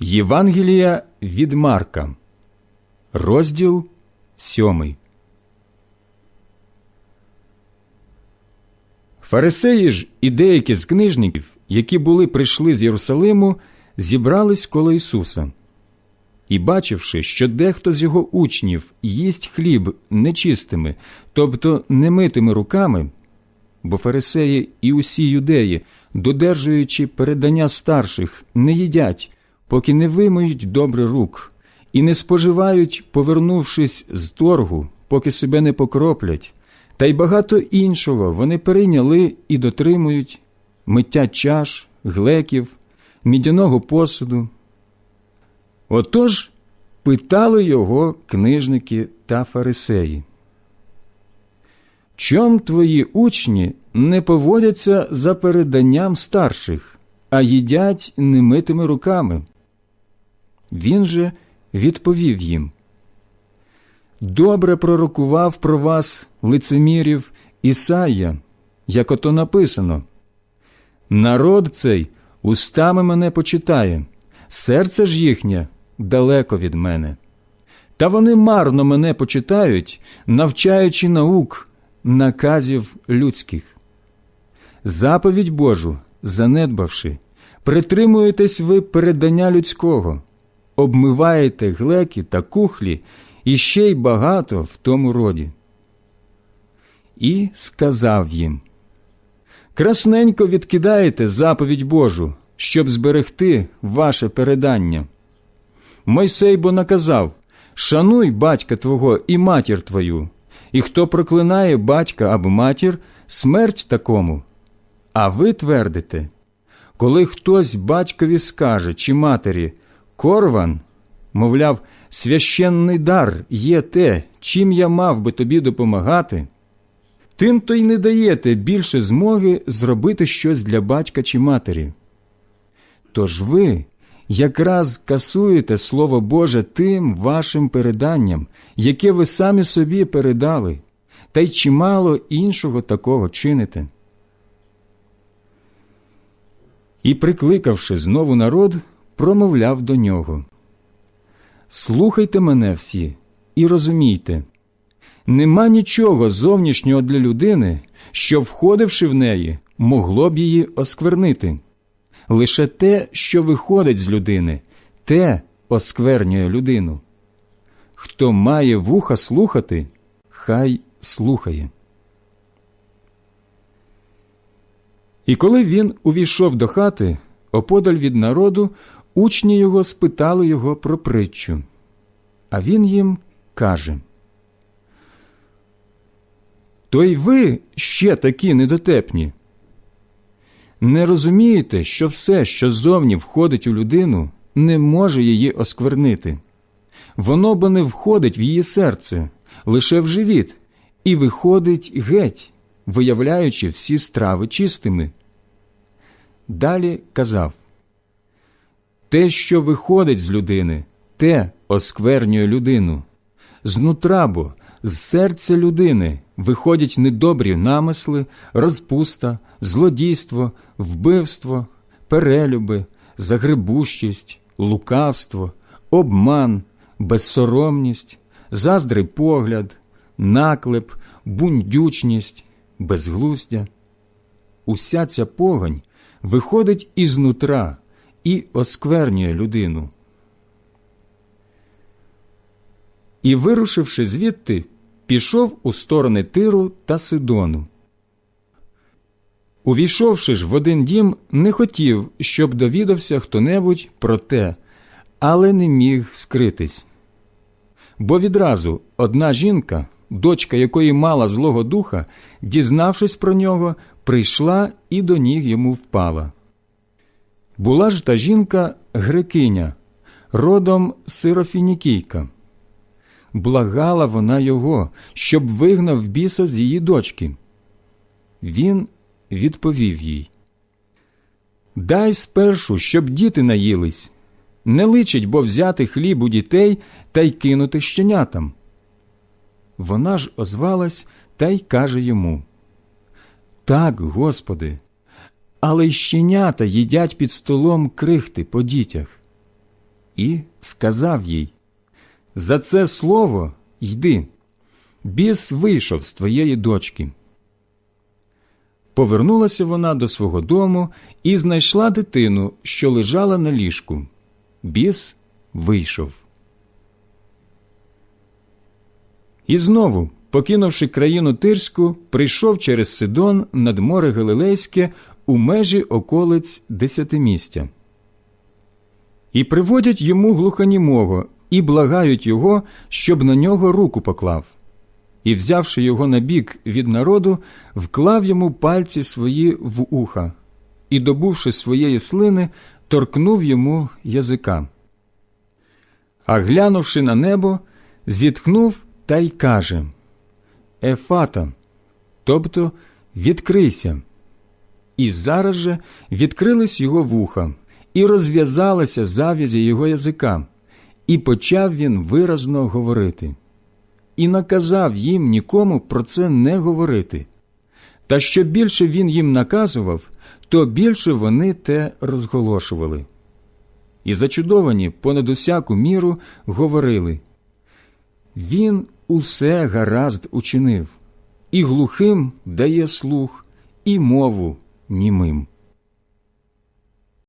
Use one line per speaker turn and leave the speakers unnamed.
Євангелія від Марка, розділ сьомий. Фарисеї ж і деякі з книжників, які були прийшли з Єрусалиму, зібрались коло Ісуса. І, бачивши, що дехто з його учнів їсть хліб нечистими, тобто немитими руками, бо фарисеї і усі юдеї, додержуючи передання старших, не їдять, поки не вимиють добре рук, і не споживають, повернувшись з торгу, поки себе не покроплять, та й багато іншого вони перейняли і дотримують миття чаш, глеків, мідяного посуду. Отож питали його книжники та фарисеї. Чом твої учні не поводяться за переданням старших, а їдять немитими руками? Він же відповів їм Добре пророкував про вас лицемірів Ісая, як ото написано. Народ цей устами мене почитає, серце ж їхнє далеко від мене. Та вони марно мене почитають, навчаючи наук, наказів людських. Заповідь Божу, занедбавши, притримуєтесь ви передання людського, обмиваєте глеки та кухлі і ще й багато в тому роді. І сказав їм Красненько відкидаєте заповідь Божу, щоб зберегти ваше передання. Мойсей бо наказав Шануй батька твого і матір твою, і хто проклинає батька або матір, смерть такому. А ви твердите, коли хтось батькові скаже чи матері Корван, мовляв, священний дар є те, чим я мав би тобі допомагати, тим то й не даєте більше змоги зробити щось для батька чи матері. Тож ви якраз касуєте Слово Боже тим вашим переданням, яке ви самі собі передали, та й чимало іншого такого чините. І, прикликавши знову народ, промовляв до нього Слухайте мене всі і розумійте нема нічого зовнішнього для людини, що, входивши в неї, могло б її осквернити. Лише те, що виходить з людини, те осквернює людину. Хто має вуха слухати, хай слухає. І коли він увійшов до хати, оподаль від народу, учні його спитали його про притчу. А він їм каже То й ви ще такі недотепні. Не розумієте, що все, що зовні входить у людину, не може її осквернити. Воно бо не входить в її серце, лише в живіт, і виходить геть, виявляючи всі страви чистими. Далі казав те, що виходить з людини, те осквернює людину. Знутра бо, з серця людини виходять недобрі намисли, розпуста, злодійство, вбивство, перелюби, загребущість, лукавство, обман, безсоромність, заздрий погляд, наклеп, бундючність, безглуздя. Уся ця погань виходить із нутра і осквернює людину. І, вирушивши звідти, пішов у сторони Тиру та Сидону. Увійшовши ж в один дім, не хотів, щоб довідався хто небудь про те, але не міг скритись. Бо відразу одна жінка, дочка якої мала Злого Духа, дізнавшись про нього, прийшла і до ніг йому впала. Була ж та жінка грекиня, родом сирофінікійка. Благала вона його, щоб вигнав біса з її дочки. Він відповів їй Дай спершу, щоб діти наїлись. Не личить бо взяти хліб у дітей та й кинути щенятам. Вона ж озвалась та й каже йому Так, Господи, але й щенята їдять під столом крихти по дітях. і сказав їй За це слово йди, біс вийшов з твоєї дочки. Повернулася вона до свого дому і знайшла дитину, що лежала на ліжку. Біс вийшов. І знову, покинувши країну Тирську, прийшов через Сидон над море Галилейське у межі околиць Десятимістя. І приводять йому глухонімого, і благають його, щоб на нього руку поклав. І, взявши його на бік від народу, вклав йому пальці свої в уха, і, добувши своєї слини, торкнув йому язика. А глянувши на небо, зітхнув та й каже Ефата, тобто відкрийся. І зараз же відкрились його вуха, і розв'язалася зав'язі його язика, і почав він виразно говорити. І наказав їм нікому про це не говорити. Та що більше він їм наказував, то більше вони те розголошували. І зачудовані понад усяку міру говорили Він усе гаразд учинив, і глухим дає слух, і мову німим.